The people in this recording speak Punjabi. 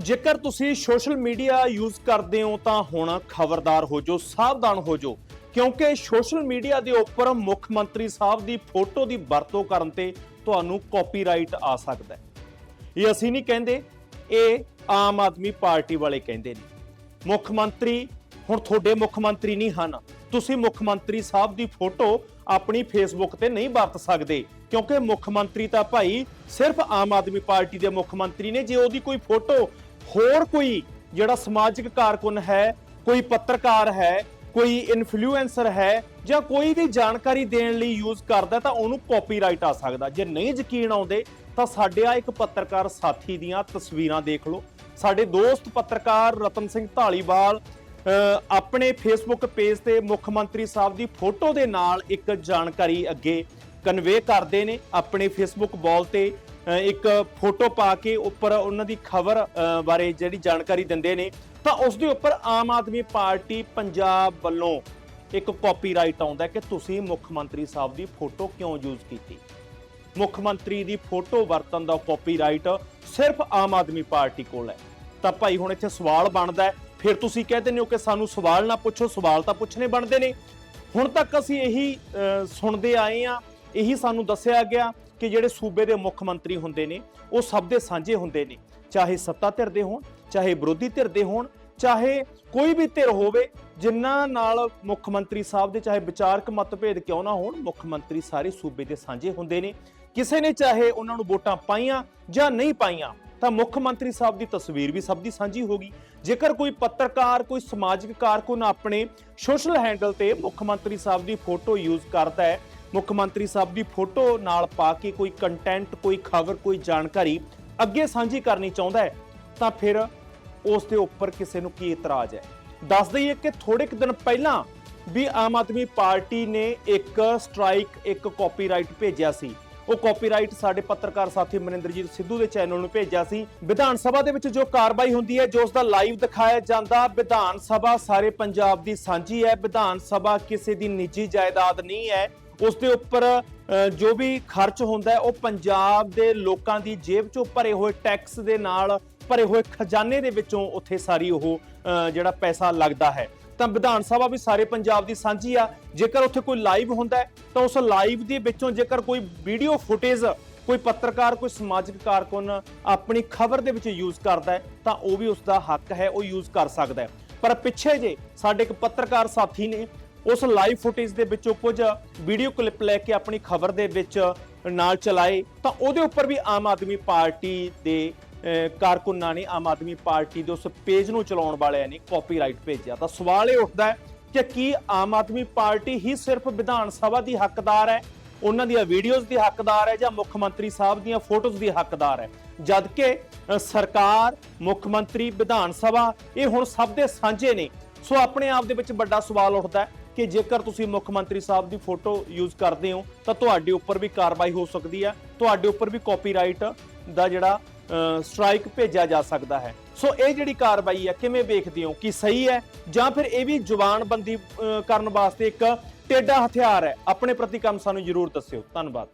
ਜੇਕਰ ਤੁਸੀਂ ਸੋਸ਼ਲ ਮੀਡੀਆ ਯੂਜ਼ ਕਰਦੇ ਹੋ ਤਾਂ ਹੁਣ ਖਬਰਦਾਰ ਹੋ ਜਾਓ, ਸਾਵਧਾਨ ਹੋ ਜਾਓ। ਕਿਉਂਕਿ ਸੋਸ਼ਲ ਮੀਡੀਆ ਦੇ ਉੱਪਰ ਮੁੱਖ ਮੰਤਰੀ ਸਾਹਿਬ ਦੀ ਫੋਟੋ ਦੀ ਵਰਤੋਂ ਕਰਨ ਤੇ ਤੁਹਾਨੂੰ ਕਾਪੀਰਾਈਟ ਆ ਸਕਦਾ ਹੈ। ਇਹ ਅਸੀਂ ਨਹੀਂ ਕਹਿੰਦੇ, ਇਹ ਆਮ ਆਦਮੀ ਪਾਰਟੀ ਵਾਲੇ ਕਹਿੰਦੇ ਨੇ। ਮੁੱਖ ਮੰਤਰੀ, ਹੁਣ ਤੁਹਾਡੇ ਮੁੱਖ ਮੰਤਰੀ ਨਹੀਂ ਹਨ। ਤੁਸੀਂ ਮੁੱਖ ਮੰਤਰੀ ਸਾਹਿਬ ਦੀ ਫੋਟੋ ਆਪਣੀ ਫੇਸਬੁੱਕ ਤੇ ਨਹੀਂ ਵਰਤ ਸਕਦੇ, ਕਿਉਂਕਿ ਮੁੱਖ ਮੰਤਰੀ ਤਾਂ ਭਾਈ ਸਿਰਫ ਆਮ ਆਦਮੀ ਪਾਰਟੀ ਦੇ ਮੁੱਖ ਮੰਤਰੀ ਨੇ। ਜੇ ਉਹਦੀ ਕੋਈ ਫੋਟੋ ਹੋਰ ਕੋਈ ਜਿਹੜਾ ਸਮਾਜਿਕ ਕਾਰਕੁਨ ਹੈ, ਕੋਈ ਪੱਤਰਕਾਰ ਹੈ, ਕੋਈ ਇਨਫਲੂਐਂਸਰ ਹੈ ਜਾਂ ਕੋਈ ਵੀ ਜਾਣਕਾਰੀ ਦੇਣ ਲਈ ਯੂਜ਼ ਕਰਦਾ ਤਾਂ ਉਹਨੂੰ ਕਾਪੀਰਾਈਟ ਆ ਸਕਦਾ। ਜੇ ਨਹੀਂ ਯਕੀਨ ਆਉਂਦੇ, ਤਾਂ ਸਾਡੇ ਆ ਇੱਕ ਪੱਤਰਕਾਰ ਸਾਥੀ ਦੀਆਂ ਤਸਵੀਰਾਂ ਦੇਖ ਲਓ। ਸਾਡੇ ਦੋਸਤ ਪੱਤਰਕਾਰ ਰਤਨ ਸਿੰਘ ਢਾਲੀਵਾਲ ਆਪਣੇ ਫੇਸਬੁੱਕ ਪੇਜ ਤੇ ਮੁੱਖ ਮੰਤਰੀ ਸਾਹਿਬ ਦੀ ਫੋਟੋ ਦੇ ਨਾਲ ਇੱਕ ਜਾਣਕਾਰੀ ਅੱਗੇ ਕਨਵੇ ਕਰਦੇ ਨੇ। ਆਪਣੇ ਫੇਸਬੁੱਕ ਵਾਲ ਤੇ ਇੱਕ ਫੋਟੋ ਪਾ ਕੇ ਉੱਪਰ ਉਹਨਾਂ ਦੀ ਖਬਰ ਬਾਰੇ ਜਿਹੜੀ ਜਾਣਕਾਰੀ ਦਿੰਦੇ ਨੇ, ਤਾਂ ਉਸ ਦੇ ਉੱਪਰ ਆਮ ਆਦਮੀ ਪਾਰਟੀ ਪੰਜਾਬ ਵੱਲੋਂ ਇੱਕ ਕਾਪੀਰਾਈਟ ਆਉਂਦਾ ਕਿ ਤੁਸੀਂ ਮੁੱਖ ਮੰਤਰੀ ਸਾਹਿਬ ਦੀ ਫੋਟੋ ਕਿਉਂ ਯੂਜ਼ ਕੀਤੀ? ਮੁੱਖ ਮੰਤਰੀ ਦੀ ਫੋਟੋ ਵਰਤਨ ਦਾ ਕਾਪੀਰਾਈਟ ਸਿਰਫ ਆਮ ਆਦਮੀ ਪਾਰਟੀ ਕੋਲ ਹੈ। ਤਾਂ ਭਾਈ, ਹੁਣ ਇੱਥੇ ਸਵਾਲ ਬਣਦਾ ਹੈ। ਫਿਰ ਤੁਸੀਂ ਕਹਿ ਦਿੰਦੇ ਹੋ ਕਿ ਸਾਨੂੰ ਸਵਾਲ ਨਾ ਪੁੱਛੋ, ਸਵਾਲ ਤਾਂ ਪੁੱਛਣੇ ਬਣਦੇ ਨੇ। ਹੁਣ ਤੱਕ ਅਸੀਂ ਇਹੀ ਸੁਣਦੇ ਆਏ ਆ ਇਹੀ ਸਾਨੂੰ ਦੱਸਿਆ ਗਿਆ। ਕਿ ਜਿਹੜੇ ਸੂਬੇ ਦੇ ਮੁੱਖ ਮੰਤਰੀ ਹੁੰਦੇ ਨੇ, ਉਹ ਸਭ ਦੇ ਸਾਂਝੇ ਹੁੰਦੇ ਨੇ। ਚਾਹੇ ਸੱਤਾ ਧਿਰ ਦੇ ਹੋਣ, ਚਾਹੇ ਵਿਰੋਧੀ ਧਿਰ ਦੇ ਹੋਣ, ਚਾਹੇ ਕੋਈ ਵੀ ਧਿਰ ਹੋਵੇ ਜਿਨ੍ਹਾਂ ਨਾਲ ਮੁੱਖ ਮੰਤਰੀ ਸਾਹਿਬ ਦੇ, ਚਾਹੇ ਵਿਚਾਰਕ ਮਤਭੇਦ ਕਿਉਂ ਨਾ ਹੋਣ, ਮੁੱਖ ਮੰਤਰੀ ਸਾਰੇ ਸੂਬੇ ਦੇ ਸਾਂਝੇ ਹੁੰਦੇ ਨੇ। ਕਿਸੇ ਨੇ ਚਾਹੇ ਉਹਨਾਂ ਨੂੰ ਵੋਟਾਂ ਪਾਈਆਂ ਜਾਂ ਨਹੀਂ ਪਾਈਆਂ ਤਾਂ ਮੁੱਖ ਮੰਤਰੀ ਸਾਹਿਬ ਦੀ ਤਸਵੀਰ ਵੀ ਸਭ ਦੀ ਸਾਂਝੀ ਹੋ ਗਈ। ਜੇਕਰ ਕੋਈ ਪੱਤਰਕਾਰ, ਕੋਈ ਸਮਾਜਿਕ ਕਾਰਕੁਨ ਆਪਣੇ ਸੋਸ਼ਲ ਹੈਂਡਲ ਤੇ ਮੁੱਖ ਮੰਤਰੀ ਸਾਹਿਬ ਦੀ ਫੋਟੋ ਯੂਜ਼ ਕਰਦਾ ਹੈ, ਮੁੱਖ ਮੰਤਰੀ ਸਾਹਿਬ ਦੀ ਫੋਟੋ ਨਾਲ ਪਾ ਕੇ ਕੋਈ ਕੰਟੈਂਟ ਕੋਈ ਖਬਰ, ਕੋਈ ਜਾਣਕਾਰੀ ਅੱਗੇ ਸਾਂਝੀ ਕਰਨੀ ਚਾਹੁੰਦਾ ਹੈ, ਤਾਂ ਫਿਰ ਉਸ ਦੇ ਉੱਪਰ ਕਿਸੇ ਨੂੰ ਕੀ ਇਤਰਾਜ਼ ਹੈ? ਦੱਸ ਦਈਏ ਕਿ ਥੋੜੇ ਕੁ ਦਿਨ ਪਹਿਲਾਂ ਵੀ ਆਮ ਆਦਮੀ ਪਾਰਟੀ ਨੇ ਇੱਕ ਸਟ੍ਰਾਈਕ ਇੱਕ ਕਾਪੀਰਾਈਟ ਭੇਜਿਆ ਸੀ। ਉਹ ਕਾਪੀਰਾਈਟ ਸਾਡੇ ਪੱਤਰਕਾਰ ਸਾਥੀ ਮਨਿੰਦਰਜੀਤ ਸਿੱਧੂ ਦੇ ਚੈਨਲ ਨੂੰ ਭੇਜਿਆ ਸੀ। ਵਿਧਾਨ ਸਭਾ ਦੇ ਵਿੱਚ ਜੋ ਕਾਰਵਾਈ ਹੁੰਦੀ ਹੈ, ਜੋ ਉਸ ਦਾ ਲਾਈਵ ਦਿਖਾਇਆ ਜਾਂਦਾ, ਵਿਧਾਨ ਸਭਾ ਸਾਰੇ ਪੰਜਾਬ ਦੀ ਸਾਂਝੀ ਹੈ। ਵਿਧਾਨ ਸਭਾ ਕਿਸੇ ਦੀ ਨਿੱਜੀ ਜਾਇਦਾਦ ਨਹੀਂ ਹੈ। ਉਸ ਦੇ ਉੱਪਰ ਜੋ ਵੀ ਖਰਚ ਹੁੰਦਾ ਉਹ ਪੰਜਾਬ ਦੇ ਲੋਕਾਂ ਦੀ ਜੇਬ ਚੋਂ ਭਰੇ ਹੋਏ ਟੈਕਸ ਦੇ ਨਾਲ ਭਰੇ ਹੋਏ ਖਜ਼ਾਨੇ ਦੇ ਵਿੱਚੋਂ ਉੱਥੇ ਸਾਰੀ ਉਹ ਜਿਹੜਾ ਪੈਸਾ ਲੱਗਦਾ ਹੈ। ਤਾਂ ਵਿਧਾਨ ਸਭਾ ਵੀ ਸਾਰੇ ਪੰਜਾਬ ਦੀ ਸਾਂਝੀ ਆ। ਜੇਕਰ ਉੱਥੇ ਕੋਈ ਲਾਈਵ ਹੁੰਦਾ ਤਾਂ ਉਸ ਲਾਈਵ ਦੇ ਵਿੱਚੋਂ ਜੇਕਰ ਕੋਈ ਵੀਡੀਓ ਫੁਟੇਜ, ਕੋਈ ਪੱਤਰਕਾਰ, ਕੋਈ ਸਮਾਜਿਕ ਕਾਰਕੁਨ ਆਪਣੀ ਖਬਰ ਦੇ ਵਿੱਚ ਯੂਜ਼ ਕਰਦਾ ਹੈ, ਤਾਂ ਉਹ ਵੀ ਉਸ ਦਾ ਹੱਕ ਹੈ, ਉਹ ਯੂਜ਼ ਕਰ ਸਕਦਾ ਹੈ। ਪਰ ਪਿੱਛੇ ਜੇ ਸਾਡੇ ਇੱਕ ਪੱਤਰਕਾਰ ਸਾਥੀ ਨੇ ਉਸ ਲਾਈਵ ਫੁਟੇਜ ਦੇ ਵਿੱਚੋਂ ਕੁਝ ਵੀਡੀਓ ਕਲਿੱਪ ਲੈ ਕੇ ਆਪਣੀ ਖਬਰ ਦੇ ਵਿੱਚ ਨਾਲ ਚਲਾਏ, ਤਾਂ ਉਹਦੇ ਉੱਪਰ ਵੀ ਆਮ ਆਦਮੀ ਪਾਰਟੀ ਦੇ ਕਾਰਕੁਨਾਂ ਨੇ ਆਮ ਆਦਮੀ ਪਾਰਟੀ ਦੇ ਉਸ ਪੇਜ ਨੂੰ ਚਲਾਉਣ ਵਾਲਿਆਂ ਨੇ ਕਾਪੀਰਾਈਟ ਭੇਜਿਆ। ਤਾਂ ਸਵਾਲ ਇਹ ਉੱਠਦਾ ਹੈ ਕਿ ਕੀ ਆਮ ਆਦਮੀ ਪਾਰਟੀ ਹੀ ਸਿਰਫ ਵਿਧਾਨ ਸਭਾ ਦੀ ਹੱਕਦਾਰ ਹੈ? ਉਹਨਾਂ ਦੀਆਂ ਵੀਡੀਓਜ਼ ਦੀ ਹੱਕਦਾਰ ਹੈ ਜਾਂ ਮੁੱਖ ਮੰਤਰੀ ਸਾਹਿਬ ਦੀਆਂ ਫੋਟੋਜ਼ ਦੀ ਹੱਕਦਾਰ ਹੈ? ਜਦਕਿ ਸਰਕਾਰ, ਮੁੱਖ ਮੰਤਰੀ, ਵਿਧਾਨ ਸਭਾ, ਇਹ ਹੁਣ ਸਭ ਦੇ ਸਾਂਝੇ ਨੇ। ਸੋ ਆਪਣੇ ਆਪ ਦੇ ਵਿੱਚ ਵੱਡਾ ਸਵਾਲ ਉੱਠਦਾ ਹੈ ਕਿ ਜੇਕਰ ਤੁਸੀਂ ਮੁੱਖ ਮੰਤਰੀ ਸਾਹਿਬ ਦੀ ਫੋਟੋ ਯੂਜ਼ ਕਰਦੇ ਹੋ, ਤਾਂ ਤੁਹਾਡੇ ਉੱਪਰ ਵੀ ਕਾਰਵਾਈ ਹੋ ਸਕਦੀ ਹੈ। ਤੁਹਾਡੇ ਉੱਪਰ ਵੀ ਕਾਪੀਰਾਈਟ ਦਾ ਜਿਹੜਾ ਸਟ੍ਰਾਈਕ ਭੇਜਿਆ ਜਾ ਸਕਦਾ ਹੈ। ਸੋ ਇਹ ਜਿਹੜੀ ਕਾਰਵਾਈ ਹੈ ਕਿਵੇਂ ਵੇਖਦੇ ਹੋ? ਕਿ ਸਹੀ ਹੈ? ਜਾਂ ਫਿਰ ਇਹ ਵੀ ਜ਼ੁਬਾਨਬੰਦੀ ਅ, ਕਰਨ ਵਾਸਤੇ ਇੱਕ ਟੇਡਾ ਹਥਿਆਰ ਹੈ? ਆਪਣੇ ਪ੍ਰਤੀ ਕੰਮ ਸਾਨੂੰ ਜਰੂਰ ਦੱਸਿਓ। ਧੰਨਵਾਦ।